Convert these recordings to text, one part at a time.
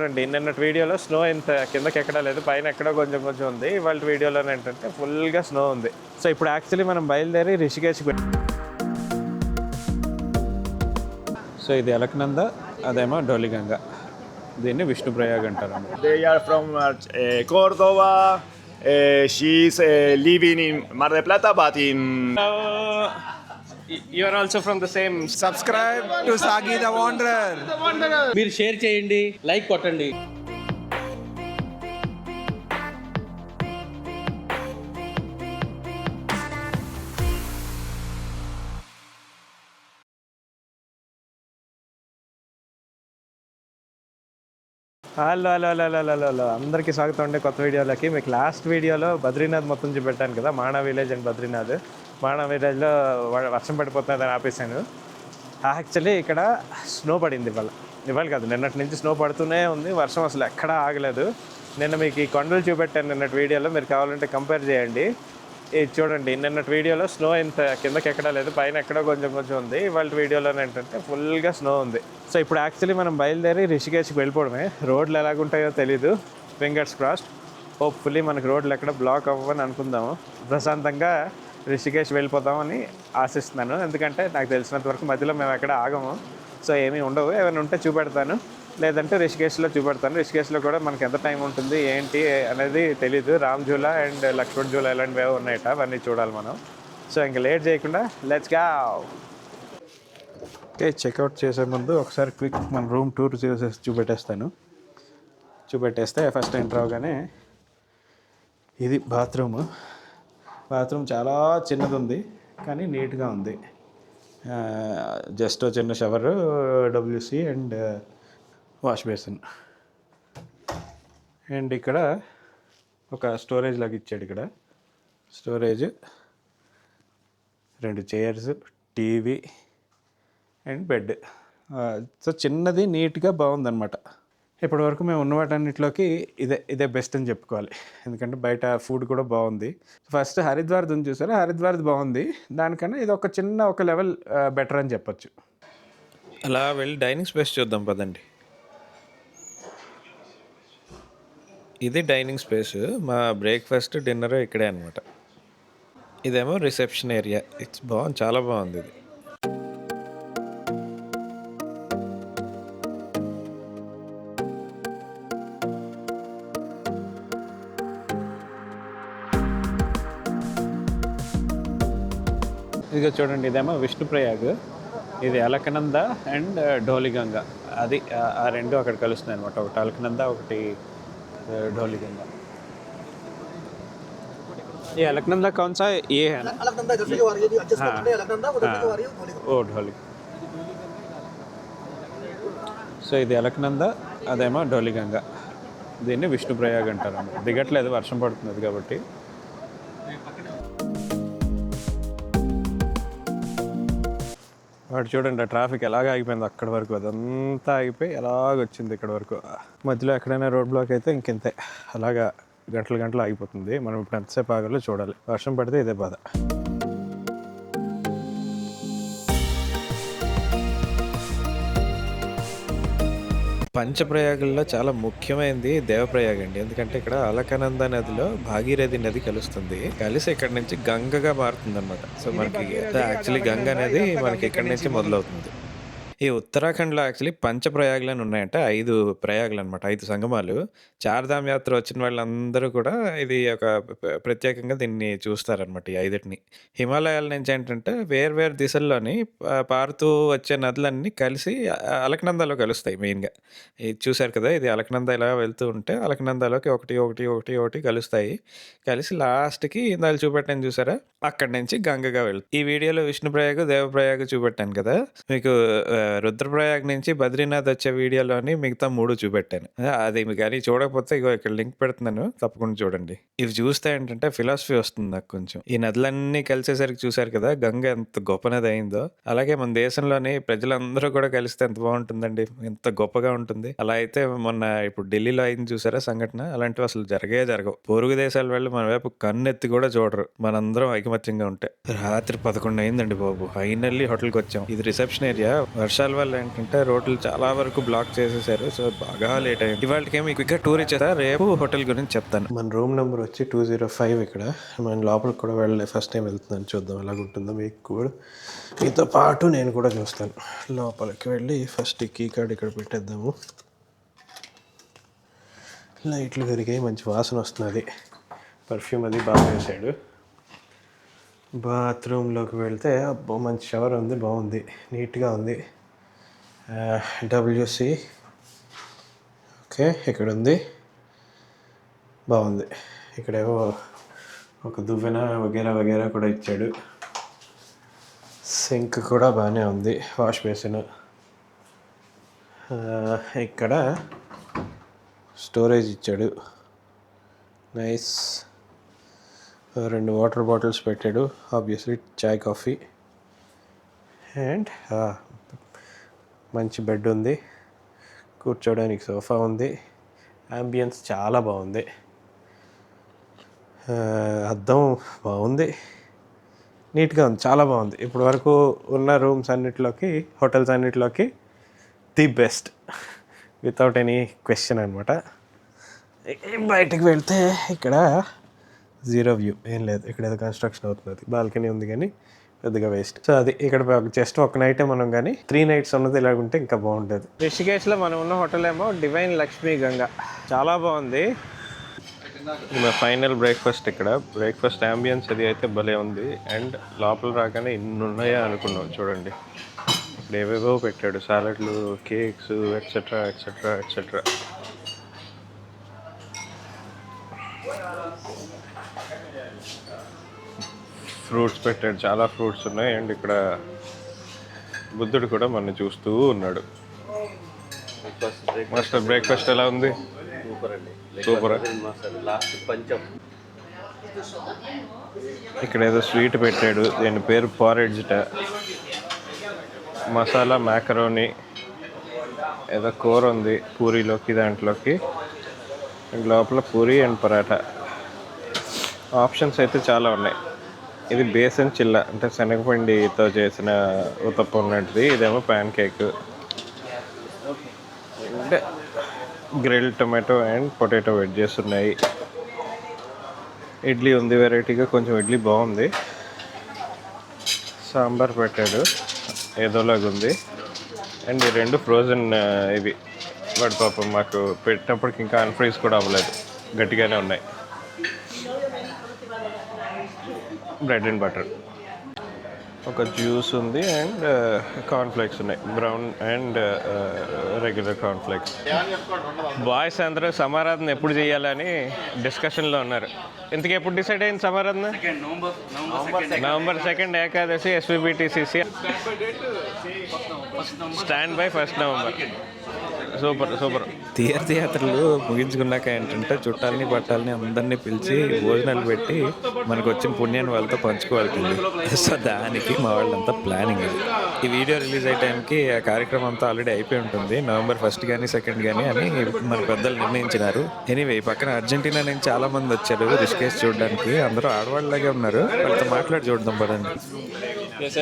చూడండి నిన్నటి వీడియోలో స్నో ఇంత కిందకి ఎక్కడా లేదు పైన ఎక్కడో కొంచెం కొంచెం ఉంది. ఇవాళ వీడియోలో ఏంటంటే ఫుల్గా స్నో ఉంది. సో ఇప్పుడు యాక్చువల్లీ మనం బయలుదేరి రిషికేష్ సో ఇది అలక్నంద అదేమో డోలిగంగ. దీన్ని విష్ణుప్రయాగ్ అంటారు They are from uh, uh, Córdoba. Uh, she's uh, living in you are also from the same subscribe to Sagi the Wanderer మీరు షేర్ చేయండి లైక్ కొట్టండి. Hello hello hello hello hello hello అందరికీ స్వాగతం అండి కొత్త వీడియోలకి. మీకు లాస్ట్ వీడియోలో బద్రీనాథ్ మొత్తం చూపెట్టాను కదా మాణా విలేజ్ అండ్ బద్రీనాథ్. మాణా విలేజ్లో వ- వర్షం పడిపోతుందని ఆపేసాను యాక్చువల్లీ ఇక్కడ స్నో పడింది ఇవాళ. ఇవాళ కాదు నిన్నటి నుంచి స్నో పడుతూనే ఉంది. వర్షం అసలు ఎక్కడా ఆగలేదు. నిన్న మీకు ఈ కొండలు చూపెట్టాను నిన్నటి వీడియోలో. మీరు కావాలంటే కంపేర్ చేయండి. ఇది చూడండి నిన్నటి వీడియోలో స్నో ఇంత కిందకి ఎక్కడా లేదు పైన ఎక్కడో కొంచెం కొంచెం ఉంది. ఇవాళ వీడియోలో ఏంటంటే ఫుల్గా స్నో ఉంది. సో ఇప్పుడు యాక్చువల్లీ మనం బయలుదేరి రిషికేశ్కి వెళ్ళిపోవడమే. రోడ్లు ఎలాగుంటాయో తెలీదు. ఫింగర్స్ క్రాస్డ్ హోప్ఫుల్లీ మనకి రోడ్లు ఎక్కడ బ్లాక్ అవ్వని అనుకుందాము. ప్రశాంతంగా రిషికేష్ వెళ్ళిపోతామని ఆశిస్తున్నాను. ఎందుకంటే నాకు తెలిసినంత వరకు మధ్యలో మేము ఎక్కడ ఆగము. సో ఏమీ ఉండవు. ఏమైనా ఉంటే చూపెడతాను. లేదంటే రిషికేష్లో చూపెడతాను. రిషికేష్లో కూడా మనకి ఎంత టైం ఉంటుంది ఏంటి అనేది తెలీదు. రామ్ జూలా అండ్ లక్ష్మణ్ జూలా ఇలాంటివి ఏవో ఉన్నాయట. అవన్నీ చూడాలి మనం. సో ఇంకా లేట్ చేయకుండా లెట్స్గా ఓకే చెక్అవుట్ చేసే ముందు ఒకసారి క్విక్ మన రూమ్ టూర్ చేసేసి చూపెట్టేస్తాను. చూపెట్టేస్తే ఫస్ట్ ఎంటర్ అవగానే ఇది బాత్రూమ్ బాత్రూమ్ చాలా చిన్నది ఉంది కానీ నీట్గా ఉంది. జస్ట్ చిన్న shower WC and wash basin. And ఇక్కడ ఒక స్టోరేజ్ లాగా ఇచ్చాడు ఇక్కడ. స్టోరేజ్ రెండు chairs TV and bed. So చిన్నది నీట్గా బాగుందన్నమాట ఇప్పటి వరకు మేము ఉన్న వాటన్నిటిలోకి ఇదే ఇదే బెస్ట్ అని చెప్పుకోవాలి. ఎందుకంటే బయట ఫుడ్ కూడా బాగుంది. ఫస్ట్ హరిద్వార్ది ఉంది చూసారా? హరిద్వార్ది బాగుంది. దానికన్నా ఇది ఒక చిన్న ఒక లెవెల్ బెటర్ అని చెప్పొచ్చు. అలా వెళ్ళి డైనింగ్ స్పేస్ చూద్దాం పదండి. ఇది డైనింగ్ స్పేస్ మా బ్రేక్ఫాస్ట్ డిన్నర్ ఇక్కడే అనమాట ఇదేమో రిసెప్షన్ ఏరియా ఇట్స్ బాగుంది చాలా బాగుంది ఇది. ఇదిగో చూడండి ఇదేమో విష్ణుప్రయాగ్ ఇది అలకనంద అండ్ ఢోలిగంగ అది ఆ- ఆ రెండు అక్కడ కలుస్తున్నాయి అనమాట ఒకటి అలకనంద ఒకటి ఆ, ఢోలిగంగ ये अलकनंदा कौन सा है? ये है ना अलकनंदा इधर से जो आ रही है जी एडजस्ट करते हैं अलकनंदा उधर से जो आ रही है धोली ఓ ఢోలి సో ఇది అలకనంద అదేమో ఢోలిగంగ దీన్ని విష్ణుప్రయాగ్ అంటారు అన్నమాట. దిగట్లేదు వర్షం పడుతున్నది కాబట్టి వాడు చూడండి ఆ ట్రాఫిక్ ఎలాగ ఆగిపోయింది అక్కడి వరకు. అదంతా ఆగిపోయి ఎలాగ వచ్చింది ఇక్కడ వరకు. మధ్యలో ఎక్కడైనా రోడ్ బ్లాక్ అయితే ఇంకెంతే. అలాగా గంటలు గంటలు ఆగిపోతుంది. మనం ఇప్పుడు ఎంతసేపు ఆగాలో చూడాలి. వర్షం పడితే ఇదే బాధ. పంచప్రయాగుల్లో చాలా ముఖ్యమైనది దేవప్రయాగ్ అండి. ఎందుకంటే ఇక్కడ అలకనంద నదిలో భాగీరథి నది కలుస్తుంది. కలిసి ఇక్కడ నుంచి గంగగా మారుతుంది అనమాట సో మనకి యాక్చువల్లీ గంగ అనేది మనకి ఇక్కడ నుంచి మొదలవుతుంది. ఈ ఉత్తరాఖండ్లో యాక్చువల్లీ పంచప్రయాగులు అని ఉన్నాయంట ఐదు ప్రయాగులు అనమాట ఐదు సంగమాలు. చార్ధామ్ యాత్ర వచ్చిన వాళ్ళందరూ కూడా ఇది ఒక ప్ర- ప్రత్యేకంగా దీన్ని చూస్తారనమాట ఈ ఐదుటిని. హిమాలయాల నుంచి ఏంటంటే వేరు వేరు దిశల్లోని పా- పారుతూ వచ్చే నదులన్నీ కలిసి అ- అలకనందాలో కలుస్తాయి మెయిన్గా. ఇది చూశారు కదా ఇది అలకనంద ఇలా వెళ్తూ ఉంటే అలకనందాలోకి ఒకటి ఒకటి ఒకటి ఒకటి కలుస్తాయి. కలిసి లాస్ట్కి ఇందాక చూపెట్టాను చూసారా? అక్కడి నుంచి గంగగా వెళ్తుంది ఈ వీడియోలో విష్ణుప్రయాగ దేవప్రయాగ చూపెట్టాను కదా. మీకు రుద్రప్రయాగ్ నుంచి బద్రీనాథ్ వచ్చే వీడియోలోని మిగతా మూడు చూపెట్టాను. అది మీకు కానీ చూడకపోతే ఇగో ఇక్కడ లింక్ పెడుతున్నాను తప్పకుండా చూడండి. ఇవి చూస్తే ఏంటంటే ఫిలాసఫీ వస్తుంది నాకు కొంచెం. ఈ నదులన్నీ కలిసేసరికి చూశారు కదా గంగ ఎంత గొప్ప నది అయిందో అలాగే మన దేశంలోని ప్రజలందరూ కూడా కలిస్తే ఎంత బాగుంటుందండి ఎంత గొప్పగా ఉంటుంది. అలా అయితే మొన్న ఇప్పుడు ఢిల్లీలో అయింది చూసారా సంఘటన? అలాంటివి అసలు జరగే జరగవు. పొరుగు దేశాల వెళ్ళి మన వైపు కన్నెత్తి కూడా చూడరు. మనందరం ఐకమత్యంగా ఉంటే. రాత్రి పదకొండు అయిందండి బాబు. ఫైనల్లీ హోటల్కి వచ్చాం. ఇది రిసెప్షన్ ఏరియా. వర్షం వర్షాల వల్ల ఏంటంటే రోడ్లు చాలా వరకు బ్లాక్ చేసేసారు. సో బాగా లేట్ అయింది. ఇవాళకేమో క్విక్గా టూర్ ఇచ్చేదా రేపు హోటల్ గురించి చెప్తాను. మన రూమ్ నెంబర్ వచ్చి టూ జీరో ఫైవ్ ఇక్కడ. మన లోపలికి కూడా వెళ్ళలేదు ఫస్ట్ టైం వెళ్తున్నాను. చూద్దాం ఎలాగ ఉంటుందో మీకు కూడా. మీతో పాటు నేను కూడా చూస్తాను. లోపలికి వెళ్ళి ఫస్ట్ కీ కార్డ్ ఇక్కడ పెట్టేద్దాము. లైట్లు పెరిగాయి మంచి వాసన వస్తున్నది. పర్ఫ్యూమ్ అది బాగా వేసాడు. బాత్రూంలోకి వెళ్తే అబ్బో మంచి షవర్ ఉంది. బాగుంది. నీట్గా ఉంది. డబ్ల్యూసి. ఓకే ఇక్కడ ఉంది బాగుంది. ఇక్కడేవో ఒక దువ్వెన వగేరా వగేరా కూడా ఇచ్చాడు. సింక్ కూడా బాగానే ఉంది వాష్ బేసిన్. ఇక్కడ స్టోరేజ్ ఇచ్చాడు. నైస్. రెండు వాటర్ బాటిల్స్ పెట్టాడు ఆబ్వియస్లీ చాయ్ కాఫీ. అండ్ మంచి బెడ్ ఉంది. కూర్చోడానికి సోఫా ఉంది. అంబియన్స్ చాలా బాగుంది. అద్దం బాగుంది. నీట్గా ఉంది. చాలా బాగుంది. ఇప్పటి వరకు ఉన్న రూమ్స్ అన్నిటిలోకి hotels అన్నిటిలోకి the best without any question అనమాట బయటకు వెళ్తే ఇక్కడ జీరో వ్యూ ఏం లేదు. ఇక్కడ ఏదో కన్స్ట్రక్షన్ అవుతుంది బాల్కనీ ఉంది కానీ పెద్దగా వేస్ట్ సో అది ఇక్కడ జస్ట్ ఒక నైటే మనం కానీ త్రీ నైట్స్ ఉన్నది ఇలా ఉంటే ఇంకా బాగుంటుంది రిషికేష్లో మనం ఉన్న హోటల్ ఏమో డివైన్ లక్ష్మీ గంగా చాలా బాగుంది. మా ఫైనల్ బ్రేక్ఫాస్ట్ ఇక్కడ. బ్రేక్ఫాస్ట్ అంబియన్స్ అది అయితే భలే ఉంది. అండ్ లోపల రాగానే ఇన్ని ఉన్నాయా అనుకున్నాం చూడండి. ఇక్కడ ఏవేవో పెట్టాడు. సాలడ్లు cakes etcetera etcetera etcetera fruits పెట్టాడు. చాలా ఫ్రూట్స్ ఉన్నాయి. అండ్ ఇక్కడ బుద్ధుడు కూడా మన చూస్తూ ఉన్నాడు. మాస్టర్ బ్రేక్ఫాస్ట్ ఎలా ఉంది? సూపర్ అండి. సూపరా? లాస్ట్ పంచం. ఇక్కడ ఏదో స్వీట్ పెట్టాడు. దీని పేరు పారెడ్జ్ట. మసాలా మ్యాకరోని. ఏదో కూర ఉంది పూరీలోకి దాంట్లోకి. లోపల పూరి అండ్ పరాటా. ఆప్షన్స్ అయితే చాలా ఉన్నాయి. ఇది బేసన్ చిల్ల అంటే శనగపిండితో చేసిన ఉతప్పం లాంటిది. ఇదేమో ప్యాన్ కేక్. అంటే grill tomato and potato wedges ఉన్నాయి ఇడ్లీ ఉంది వెరైటీగా కొంచెం ఇడ్లీ బాగుంది. సాంబార్ పెట్టాడు. ఏదోలాగా ఉంది. అండ్ ఈ రెండు ఫ్రోజన్ ఇవి. వాడు పాపం మాకు పెట్టినప్పటికి ఇంకా అన్ఫ్రీజ్ కూడా అవ్వలేదు. గట్టిగానే ఉన్నాయి. బ్రెడ్ అండ్ బటర్ ఒక జ్యూస్ ఉంది అండ్ కార్న్ఫ్లేక్స్ ఉన్నాయి. Brown and regular cornflakes boys అందరూ సమారాధన ఎప్పుడు చేయాలని డిస్కషన్లో ఉన్నారు. ఇంతకు ఎప్పుడు డిసైడ్ అయింది సమారాధన? November second Ekadashi SVBTCC stand by first November super super. తీర్థయాత్రలు ముగించుకున్నాక ఏంటంటే చుట్టాలని పట్టాలని అందరినీ పిలిచి భోజనాలు పెట్టి మనకు వచ్చిన పుణ్యాన్ని వాళ్ళతో పంచుకోవాల్సింది. సో దానికి మా వాళ్ళంతా ప్లానింగ్. ఈ వీడియో రిలీజ్ అయ్యే టైంకి ఆ కార్యక్రమం అంతా ఆల్రెడీ అయిపోయి ఉంటుంది. నవంబర్ ఫస్ట్ కానీ సెకండ్ కానీ అని మన పెద్దలు నిర్ణయించినారు. ఎనీవే ఈ పక్కన అర్జెంటీనా నుంచి చాలా మంది వచ్చారు. రిషికేష్ చూడడానికి. అందరూ ఆడవాళ్ళలాగే ఉన్నారు. వాళ్ళతో మాట్లాడి చూడదాం Yes.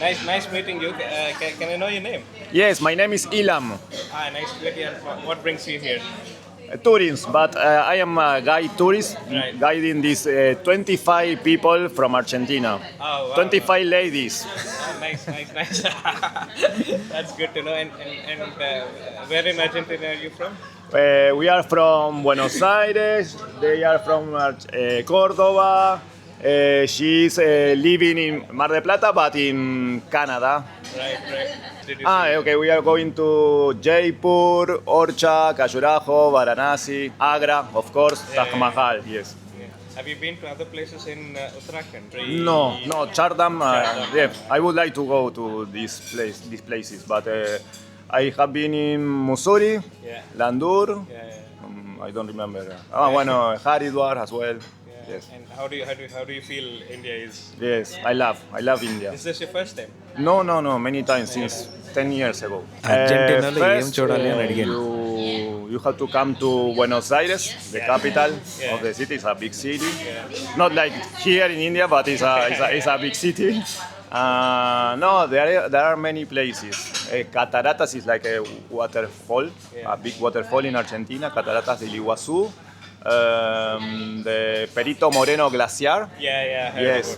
Nice, nice meeting you. Uh, can, can I know your name? Yes, my name is Ilam. Ah, nice to meet you. What brings you here? Uh, tourists, but uh, I am a guide tourist Right. guiding these uh, 25 people from Argentina. Oh, wow, 25 ladies. Oh, nice, nice, nice. That's good to know. And, and, and uh, where in Argentina are you from? Uh, we are from Buenos Aires, they are from uh, Cordoba, Uh, she's uh, living in Mar del Plata, but in Canada. Right, right. Ah, okay. We are going to Jaipur, Orcha, Khajuraho, Varanasi, Agra, of course, Taj Mahal. Yes. yeah. Have you been to other places in uh, Uttarakhand? No, no, Chardam. Uh, yeah, I would like to go to this place, these places, but uh, I have been in Mussoorie, Yeah. Landur. Yeah, yeah. Um, I don't remember. Ah, bueno, Haridwar as well. yeah. Yes. And how do you how do you, how do you feel India is? Yes, I love, I love India. Is this your first time? No, no, no, many times since 10 years ago. అర్జెంటీనాలో ఏం first, చూడాలి అని uh, అడిగాను. you, you have to come to Buenos Aires, the capital Yeah. of the city. It's a big city. Not like here in India, but it's a, it's a, it's a big city. Uh, no, there are, there are many places. Uh, cataratas is like a waterfall, a big waterfall in Argentina, Cataratas del Iguazú. Um, the Perito Moreno Glacier. Yeah, yeah. Yes,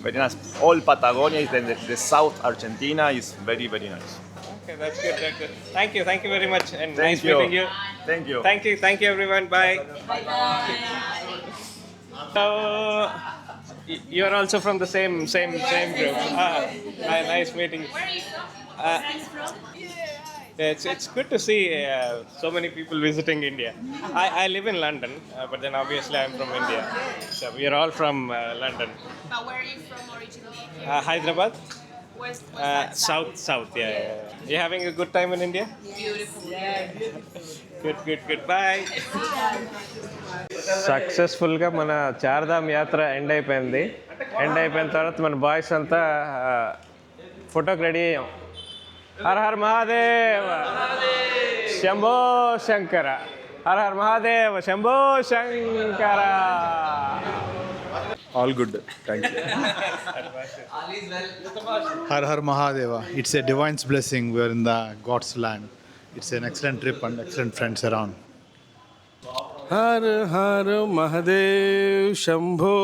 very nice. All Patagonia is the, the, the South Argentina is very very nice. Okay, that's good. That's good. Thank you. Thank you very much. And Thank nice you. meeting you. Thank you. Thank you. Thank you, everyone. Bye. Bye. So, you're also from the same same same group. Ah, nice meeting. Where are you from? Uh, Where from? Yeah, It's, it's good to see uh, so many people visiting India. I, I live in London, uh, but then obviously I'm from India. So we are all from uh, London. But where are you from originally? Uh, Hyderabad, Where's, what's uh, that? south, south. Yeah, yeah, yeah. You having a good time in India? Beautiful. Good good good boy సక్సెస్ఫుల్గా మన చార్ధామ్ యాత్ర end అయిపోయింది end అయిపోయిన తర్వాత మన boys అంతా ఫోటోకి ready అయ్యాం Hara Hara Mahadeva Shambho Shankara Hara Hara Mahadeva Shambho Shankara all good thank you Har Har Mahadev it's a divines blessing we are in the god's land it's an excellent trip and excellent friends around Har Har Mahadev Shambho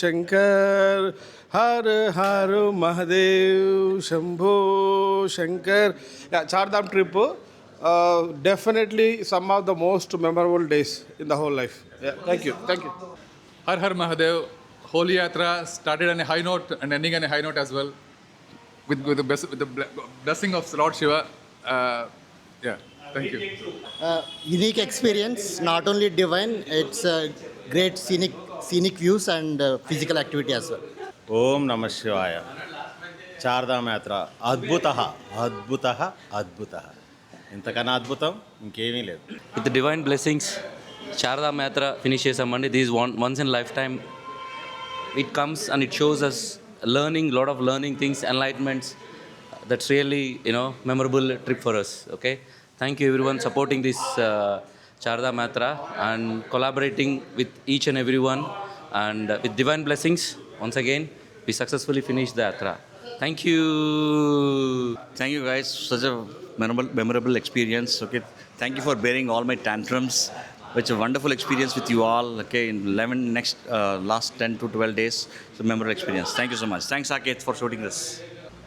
Shankar Har har Mahadev Shambho Shankar yeah, Chardham trip uh, definitely some of the most memorable days in the whole life. Yeah, thank you. Thank you. Har Har Mahadev, Holy Yatra started on a high note and ending on a high note as well, with, with, the, best, with the blessing of Lord Shiva. Uh, yeah, thank you. Uh, unique experience, not only divine, it's great scenic, scenic views and physical activity as well. ఓం నమ శివాయ చార్ధామ యాత్ర అద్భుత అద్భుత అద్భుత ఇంతకన్నా అద్భుతం ఇంకేమీ లేదు విత్ డివైన్ బ్లెస్సింగ్స్ శారదామ యాత్ర ఫినిష్ చేసామండి this one once in lifetime it comes and it shows us learning lot of learning things enlightenments that's really you know memorable trip for us okay thank you everyone supporting this Chardham yatra and collaborating with each and everyone and with divine blessings once again, we successfully finished the Yatra. Thank you. Thank you, guys. Such a memorable, memorable experience. Okay. Thank you for bearing all my tantrums. It's a wonderful experience with you all. Okay, in 11 next uh, last 10 to 12 days, it's a memorable experience. Thank you so much. Thanks, Aket, for shooting this.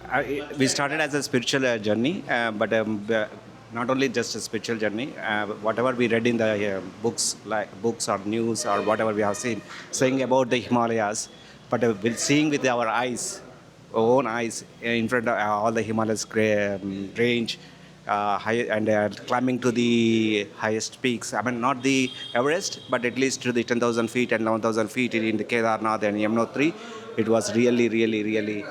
I, we started as a spiritual uh, journey, uh, but um, uh, not only just a spiritual journey. Uh, whatever we read in the uh, books, like books or news or whatever we have seen, saying about the Himalayas, but uh, with seeing with our eyes, our own eyes, uh, in front of all the Himalayas um, range. Uh, high, and uh, climbing to the highest peaks. I mean, not the Everest, but at least to the 10,000 feet and 11,000 feet in the Kedarnath and Yamunotri. It was really, really, really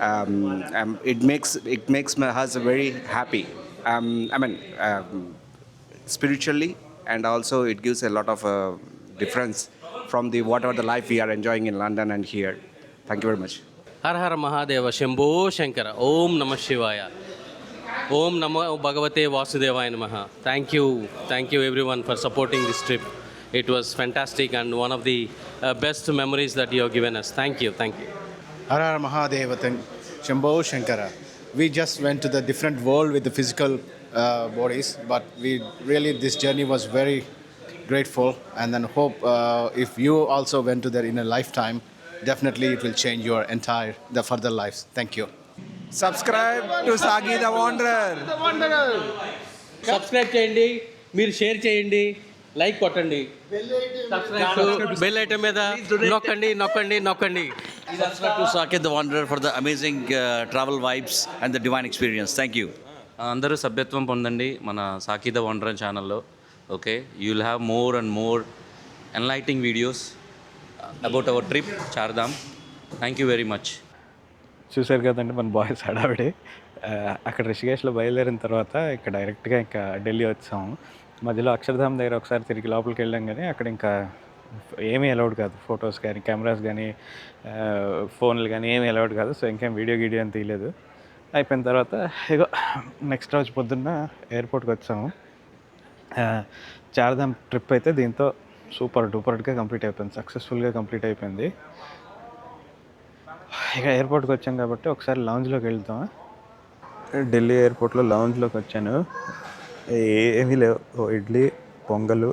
um, um, it makes it makes us very happy. Um, I mean, um, spiritually, and also it gives a lot of uh, difference from the whatever the life we are enjoying in London and here. Thank you very much. Har Har Mahadeva Shambho Shankara Om Namah Shivaya Om Namah Bhagavate Vasudevaya Namaha Thank you, thank you everyone for supporting this trip. It was fantastic and one of the uh, best memories that you have given us. Thank you, thank you. Har Har Mahadeva Shambho Shankara We just went to the different world with the physical uh, bodies but we really, this journey was very grateful, and then hope uh, if you also went to there in a lifetime, definitely it will change your entire the further lives. Thank you. Subscribe to Sagi the Wanderer. Subscribe చేయండి మీరు share చేయండి like కొట్టండి bell item మీద నొక్కండి నొక్కండి నొక్కండి Subscribe to Saket the Wanderer for the amazing uh, travel vibes and the divine experience. Thank you. అందరూ సభ్యత్వం పొందండి మన సాకిద వండరన్ ఛానల్లో okay? You will have more and more enlightening videos about our trip Chardham thank you very much చూశారు కదండి మన boys హడావిడి. అక్కడ రిషికేశ్లో బయలుదేరిన తర్వాత ఇక్కడ డైరెక్ట్గా ఇంకా ఢిల్లీ వచ్చాము. మధ్యలో అక్షరధామ్ దగ్గర ఒకసారి తిరిగి లోపలికి వెళ్ళాం కానీ అక్కడ ఇంకా ఏమీ అలౌడ్ కాదు. ఫొటోస్ కానీ కెమెరాస్ కానీ ఫోన్లు కానీ ఏమీ అలౌడ్ కాదు. సో ఇంకేం వీడియో గీడియో అని తీయలేదు. అయిపోయిన తర్వాత ఇగో నెక్స్ట్ రోజు పొద్దున్న ఎయిర్పోర్ట్కి వచ్చాము. చార్ధామ్ ట్రిప్ అయితే దీంతో సూపర్ డూపర్గా కంప్లీట్ అయిపోయింది. సక్సెస్ఫుల్గా కంప్లీట్ అయిపోయింది. ఇక ఎయిర్పోర్ట్కి వచ్చాం కాబట్టి ఒకసారి లాంజ్లోకి వెళ్తాం ఢిల్లీ ఎయిర్పోర్ట్లో లౌంజ్లోకి వచ్చాను. ఏమీ లేవు. ఓ ఇడ్లీ పొంగలు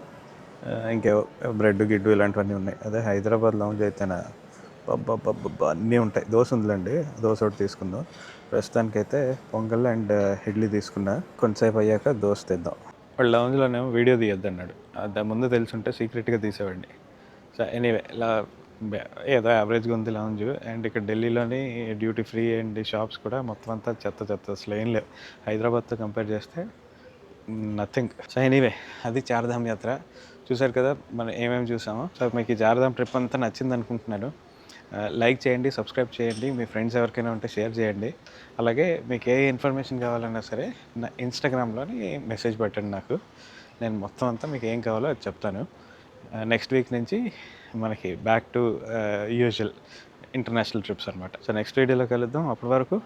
ఇంకేవో బ్రెడ్ గిడ్డు ఇలాంటివన్నీ ఉన్నాయి. అదే హైదరాబాద్ లాంజ్ అయితేనా బబ్బా అన్నీ ఉంటాయి. దోశ ఉందిలేండి. దోశ ఒకటి తీసుకుందాం. ప్రస్తుతానికైతే పొంగల్ అండ్ ఇడ్లీ తీసుకున్నా. కొంతసేపు అయ్యాక దోశ తెద్దాం. వాళ్ళ లౌంజ్లోనేమో వీడియో తీయద్దు అన్నాడు అది ముందు తెలుసుంటే సీక్రెట్గా తీసేవాడిని. సో ఎనీవే ఇలా ఏదో యావరేజ్గా ఉంది లౌంజ్ అండ్ ఇక్కడ ఢిల్లీలోని డ్యూటీ ఫ్రీ అండ్ షాప్స్ కూడా మొత్తం అంతా చెత్త చెత్త అసలు ఏం లేవు. హైదరాబాద్తో కంపేర్ చేస్తే నథింగ్ సో ఎనీవే అది చార్ధామ్ యాత్ర. చూసారు కదా మనం ఏమేమి చూసామో. సో మీకు ఈ చార్ధామ్ ట్రిప్ అంతా నచ్చింది అనుకుంటున్నాను. లైక్ చేయండి సబ్స్క్రైబ్ చేయండి మీ ఫ్రెండ్స్ ఎవరికైనా ఉంటే షేర్ చేయండి. అలాగే మీకు ఏ ఇన్ఫర్మేషన్ కావాలన్నా సరే నా ఇన్స్టాగ్రామ్లోని మెసేజ్ పెట్టండి నాకు. నేను మొత్తం అంతా మీకు ఏం కావాలో అది చెప్తాను. నెక్స్ట్ వీక్ నుంచి మనకి back to usual international trips అనమాట సో నెక్స్ట్ వీడియోలో కలుద్దాం అప్పటి వరకు